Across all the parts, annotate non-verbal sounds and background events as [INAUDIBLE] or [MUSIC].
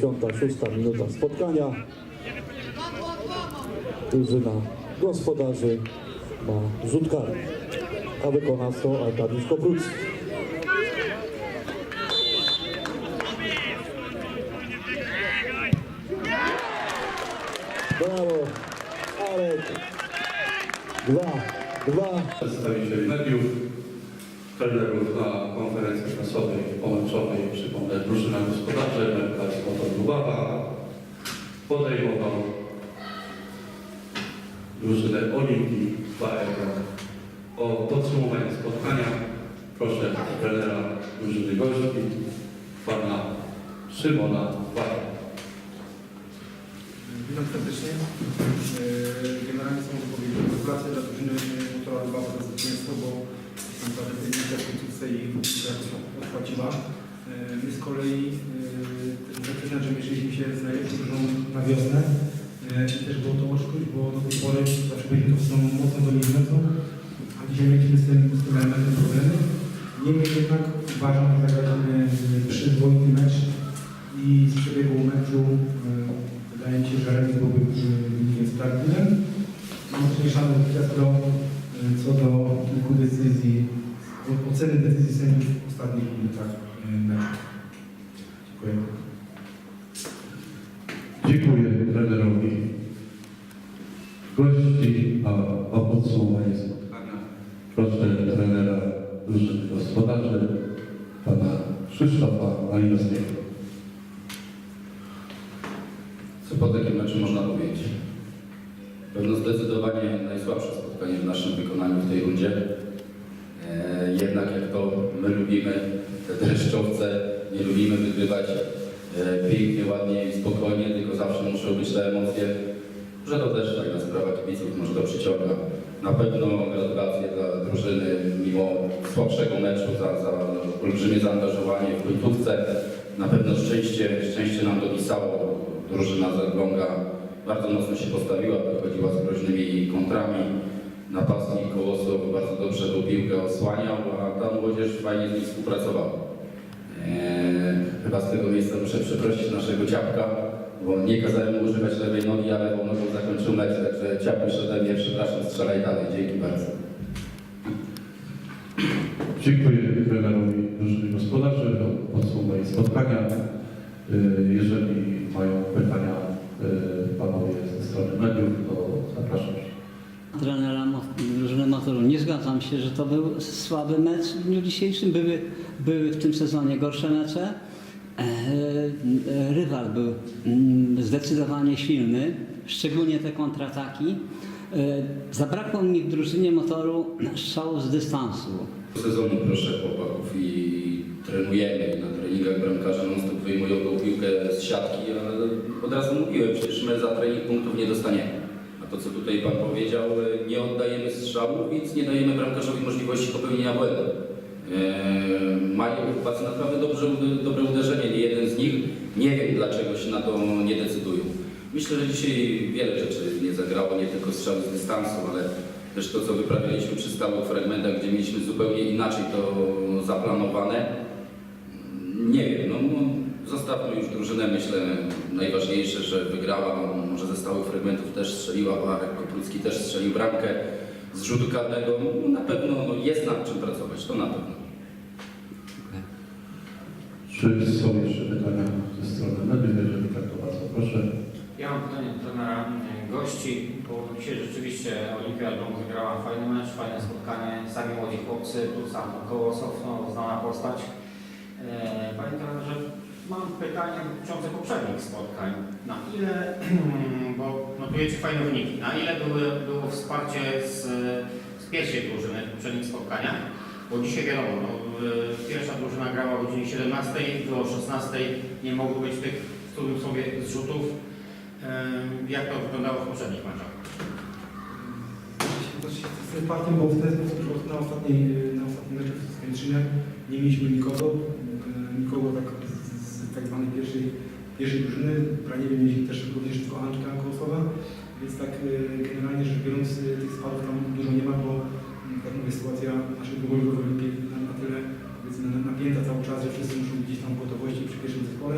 56 minuta spotkania. Drużyna gospodarzy ma rzut karny, a wykona to Arkadiusz Koprucki. Brawo, Arek. Dwa, dwa. przedstawicieli mediów, trenerów na konferencji prasowej podejmował drużynę Olimpii 2 euro. O podsumowanie spotkania proszę trenera drużyny gości, pana Szymona Wara. Witam serdecznie. Eee, Generalnie są to powiedzieć gratulacje dla drużyny Motora 2 za zwycięstwo, bo decyzja w końcówce i odpłaciła. Eee, My z kolei muszę przyznać, że mierzyliśmy się z najlepszą drużyną na wiosnę. Eee, I też było to odczuć, bo do tej pory zawsze byliśmy to są mocno dominującą, a dzisiaj mieliśmy z tym, z tym elementem problemy. Niemniej jednak uważam, że zagraliśmy przyzwoity mecz i z przebiegu meczu e, wydaje mi się, że remis byłby e, wynikiem sprawnym. Mam zmieszane fiasko e, co do kilku decyzji, oceny decyzji sędziów w ostatnich minutach e, Dziękuję. Dziękuję trenerowi gości, a o podsumowanie spotkania proszę trenera drużyny gospodarzy, pana Krzysztofa Malinowskiego. Co po takim meczu można powiedzieć? Pewno zdecydowanie najsłabsze spotkanie w naszym wykonaniu w tej rundzie. E, jednak jak to my lubimy, te dreszczowce, nie lubimy wygrywać e, pięknie, ładnie i spokojnie, tylko zawsze muszą być te emocje, że to też fajna sprawa kibiców, może to przyciąga. Na pewno gratulacje dla drużyny, mimo słabszego meczu, za, za olbrzymie zaangażowanie w końcówce. Na pewno szczęście, szczęście nam dopisało. Drużyna z Elbląga bardzo mocno się postawiła, wychodziła z groźnymi kontrami. Napastnik Kołosow bardzo dobrze tą piłkę osłaniał, a ta młodzież fajnie z nim współpracowała. Eee, chyba z tego miejsca muszę przeprosić naszego ciapka, bo nie kazałem mu używać lewej nogi, ale lewą nogą zakończył mecz, także ciapek ode mnie, przepraszam, strzelaj dalej. Dzięki bardzo. Dziękuję trenerowi drużyny gospodarzy podsumowanie spotkania. Y, Jeżeli mają pytania y, panowie ze strony mediów, to zapraszam. trenera Nie zgadzam się, że to był słaby mecz w dniu dzisiejszym. Były, były w tym sezonie gorsze mecze. E, Rywal był mm, zdecydowanie silny, szczególnie te kontrataki. E, Zabrakło mi w drużynie motoru strzału z dystansu. sezonu proszę chłopaków i trenujemy na treningach bramkarze non stop wyjmują tą piłkę z siatki, ale od razu mówiłem, przecież my za trening punktów nie dostaniemy. To co tutaj Pan powiedział, nie oddajemy strzału, więc nie dajemy bramkarzowi możliwości popełnienia błędu. Eee, mają chłopacy naprawdę dobrze, dobre uderzenie, nie jeden z nich. Nie wiem dlaczego się na to nie decydują. Myślę, że dzisiaj wiele rzeczy nie zagrało, nie tylko strzały z dystansu, ale też to, co wyprawialiśmy przy stałych fragmentach, gdzie mieliśmy zupełnie inaczej to zaplanowane. Nie wiem, no, no zostawmy już drużynę, myślę, najważniejsze, że wygrała, może ze stałych fragmentów też strzeliła, bo Arek Koprucki też strzelił bramkę z rzutu karnego. No, na pewno no, jest nad czym pracować, to na pewno. Czy są jeszcze pytania ze strony mediów? Jeżeli tak, to bardzo proszę. Ja mam pytanie do trenera e, gości, bo dzisiaj rzeczywiście Olimpia Elbląg wygrała fajny mecz, fajne spotkanie, sami młodzi chłopcy, tu sam Kołosow, no, znana postać. E, Panie trenerze, mam pytanie dotyczące poprzednich spotkań. Na ile, [CLEARS THROAT] bo notujecie fajne wyniki, na ile były, było wsparcie z, z pierwszej drużyny w poprzednich spotkaniach? Bo dzisiaj wiadomo, no, e, pierwsza drużyna grała o godzinie 17, do 16 nie mogło być tych w cudzysłowie zrzutów. Em, Jak to wyglądało w poprzednich meczach? Z faktem, bo w ten sposób na ostatniej, na ostatnim meczu w Skętrzynach nie mieliśmy nikogo, e, nikogo tak tak zwanej pierwszej, pierwszej drużyny. W Braniewie mieliśmy też również tylko Anczka Kołosowa, więc tak e, generalnie rzecz biorąc e, tych spadów tam dużo nie ma, bo mm, tak mówię, sytuacja naszej dwugoligowej na, na tyle napięta cały czas, że wszyscy muszą gdzieś tam w gotowości przy pierwszym zespole.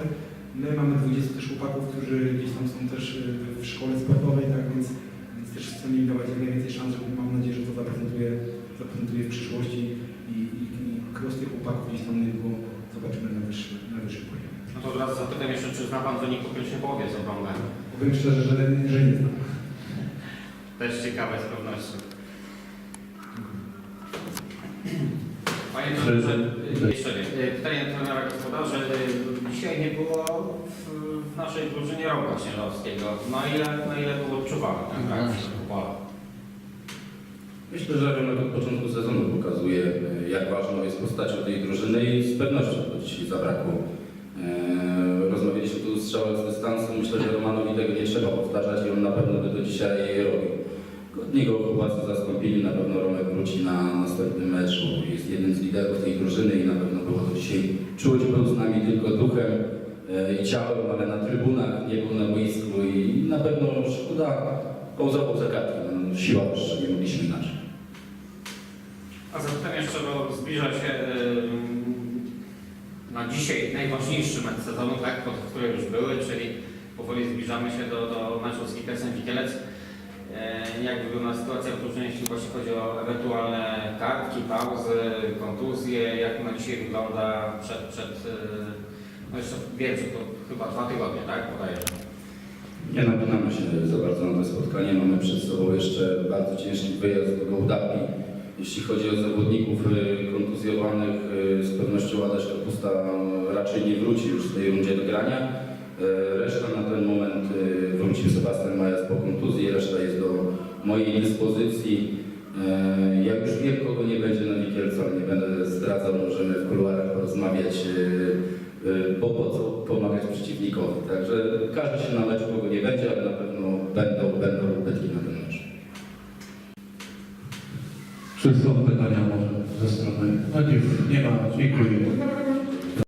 My mamy 20 też chłopaków, którzy gdzieś tam są też y, w szkole sportowej, tak więc, więc też chcemy im dawać jak najwięcej szans, żeby mam nadzieję, że to zaprezentuje, zaprezentuje w przyszłości i, i, i tych chłopaków gdzieś tam niedługo zobaczymy na wyższym, na wyższym poziomie. No to od razu zapytam jeszcze, czy zna Pan wynik po pierwszej połowie z obrąbem? Powiem szczerze, że, że nie znam. Też ciekawe z pewnością. Panie trenerze, czy- jeszcze. Y, Pytanie do trenera gospodarzy. Y, Dzisiaj nie było w, w naszej drużynie Roka Śnieżowskiego. Na ile, na ile był odczuwalny ten brak No. w? Myślę, że Romek od początku e, jak ważną jest postacią tej drużyny i z pewnością to dzisiaj zabrakło. E, Rozmawialiśmy tu o strzałach z dystansu. Myślę, że Romanowi tego nie trzeba powtarzać i on na pewno by to dzisiaj robił. Godnie go chłopacy zastąpili, na pewno Romek wróci na następnym meczu. Jest jednym z liderów tej drużyny i na pewno było to dzisiaj czuć, był z nami tylko duchem e, i ciałem, ale na trybunach, nie był na boisku i na pewno szkoda, pauzował za kartki. No, siła nie mogliśmy inaczej. A zapytam jeszcze, bo zbliża się ym, na dzisiaj najważniejszy mecz sezonu, tak, pod które już były, czyli powoli zbliżamy się do, do meczu z Kikesem Wikielec. E, Jak wygląda sytuacja w drużynie, jeśli właśnie chodzi o ewentualne kartki, pauzy, kontuzje, jak na dzisiaj wygląda przed, przed e, no jeszcze że to chyba dwa tygodnie, tak, podaję. Nie napinamy się za bardzo na to spotkanie. Mamy przed sobą jeszcze bardzo ciężki wyjazd do Gołdapi. Jeśli chodzi o zawodników y, kontuzjowanych, y, z pewnością Adaś Kapusta y, raczej nie wróci już w tej rundzie do grania. Reszta na ten moment wrócił Sebastian Majas po kontuzji, reszta jest do mojej dyspozycji. Y, Ja już wiem, kogo nie będzie na Wikielcu, ale nie będę zdradzał, możemy w kuluarach porozmawiać. bo po co pomagać przeciwnikowi. Także każdy się na meczu kogo nie będzie, ale na pewno będą, będą ubytki na ten mecz. Czy